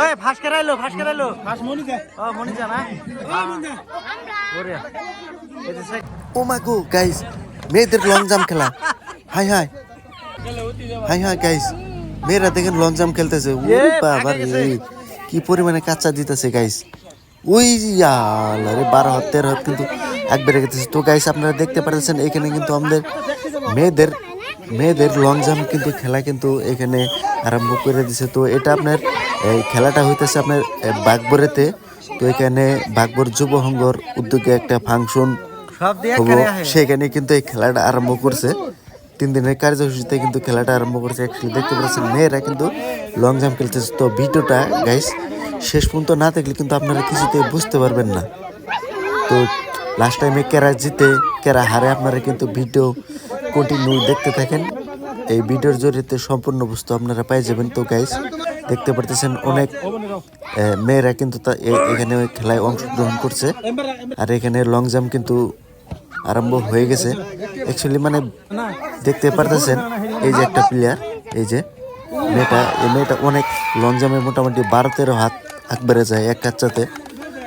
ওই ফাঁস কেরাইলো ফাঁস কেরাইলো। ফাঁস মনিকা। ও মনিজা না? ও মা গো গাইস মেয়েদের লং জাম্প খেলা। Hi hi. Hi hi guys মেয়েরা দেখেন লং জাম্প খেলতেছে। ওরে বাবা রে কি পরিমাণে কাঁচা দিতেছে গাইস ওই আরে বারো হাত তেরো হাত কিন্তু একবারে গেতেছে। তো গাইস আপনারা দেখতে পাচ্ছেন এখানে কিন্তু আমাদের মেয়েদের মেয়েদের লং জাম্প কিন্তু খেলা কিন্তু এখানে আরম্ভ করে দিছে। তো এটা আপনার এই খেলাটা হইতেছে আপনার বাগবরেতে। তো এখানে বাগবর যুব সংঘর উদ্যোগে একটা ফাংশন সেখানে কিন্তু এই খেলাটা আরম্ভ করছে। তিন দিনের কার্যসূচিতে কিন্তু খেলাটা আরম্ভ করছে। Actually দেখতে পাচ্ছেন মেয়েরা কিন্তু লং জাম্প খেলতেছে। তো ভিডিওটা গাইস শেষ পর্যন্ত না দেখলে কিন্তু আপনারা কিছুতে বুঝতে পারবেন না। তো লাস্ট টাইমে কেরা জিতে কেরা হারে আপনারা কিন্তু ভিডিও কন্টিনিউ দেখতে থাকেন। এই ভিডিওর জড়িয়ে সম্পূর্ণ বস্তু আপনারা পাই যাবেন। তো গাইস দেখতে পারতেছেন অনেক মেয়েরা কিন্তু তা এখানে খেলায় অংশগ্রহণ করছে। আর এখানে লং জাম্প কিন্তু আরম্ভ হয়ে গেছে। অ্যাকচুয়ালি মানে দেখতে পারতেছেন, এই যে একটা প্লেয়ার এই যে মেয়েটা, এই মেয়েটা অনেক লং জাম্পে মোটামুটি বারো তেরো হাত হাত বেড়ে যায় এক কাচ্চাতে।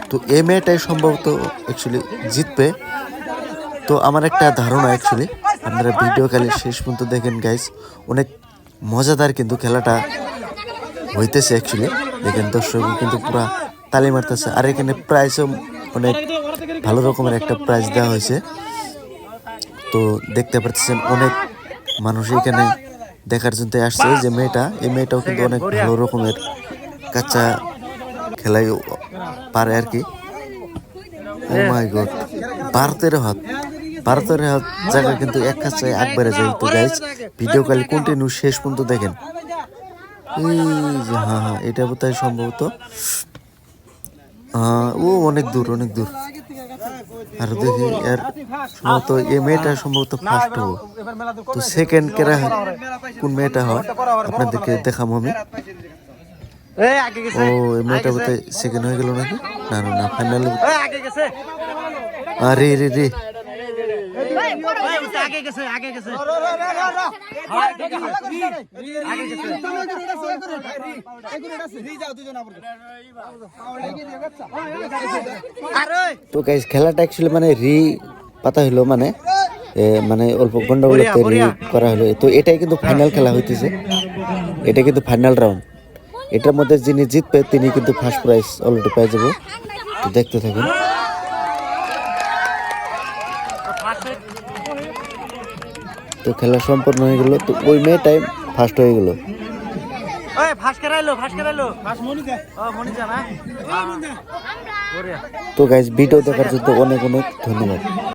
তো এই মেয়েটাই সম্ভবত অ্যাকচুয়ালি জিতবে। তো আমার একটা ধারণা অ্যাকচুয়ালি আপনারা ভিডিও খেলে শেষ পর্যন্ত দেখেন গাইস অনেক মজাদার কিন্তু খেলাটা হইতেছে অ্যাকচুয়ালি দেখেন দর্শক কিন্তু পুরা তালি মারতেছে। আর এখানে প্রাইসও অনেক ভালো রকমের একটা প্রাইজ দেওয়া হয়েছে। তো দেখতে পাচ্ছেন অনেক মানুষ এখানে দেখার জন্য আসছে যে মেয়েটা। এই মেয়েটাও কিন্তু অনেক ভালো রকমের কাঁচা খেলাই পারে আর কি। মাই গড ভারতের হাত ভারতের হাত জায়গা কিন্তু এক কাছে একবারে যায়। তো গাইজ ভিডিও কল কন্টিনিউ শেষ পর্যন্ত দেখেন। হ্যাঁ হ্যাঁ এটা বোধহয় সম্ভবত ও অনেক দূর অনেক দূর। আর দেখি, এর সম্ভবত এই মেয়েটা সম্ভবত ফার্স্ট হব তো সেকেন্ড কেরা, কোন মেয়েটা হয়, আপনাদেরকে দেখাবো আমি। ও, এই মেয়েটা বোধহয় সেকেন্ড হয়ে গেল নাকি? না না না ফাইনাল আরে, রে রে। এই উঠে আগে গেছে আগে গেছে হ্যাঁ, আগে গেছে। আগে গেছে আরে তো গাইস খেলাটা অ্যাকচুয়ালি মানে রি পাতা হলো মানে মানে অল্প গন্ডগোলতে রি করা হলো তো এটাই কিন্তু ফাইনাল খেলা হইতেছে এটা কিন্তু ফাইনাল রাউন্ড এটার মধ্যে যিনি জিতবে তিনি কিন্তু ফার্স্ট প্রাইজ অলরেডি পেয়ে যাব তো দেখতে থাকুন তো খেলা সম্পন্ন হয়ে গেল। তো ওই মেয়েটাই ফার্স্ট হয়ে গেল। ওই ফাঁস কেরাইলো ফাঁস কেরাইলো। ফাঁস মনিকা। ও মনিজা না? তো গাইস ভিডিও দেখার জন্য অনেক অনেক ধন্যবাদ।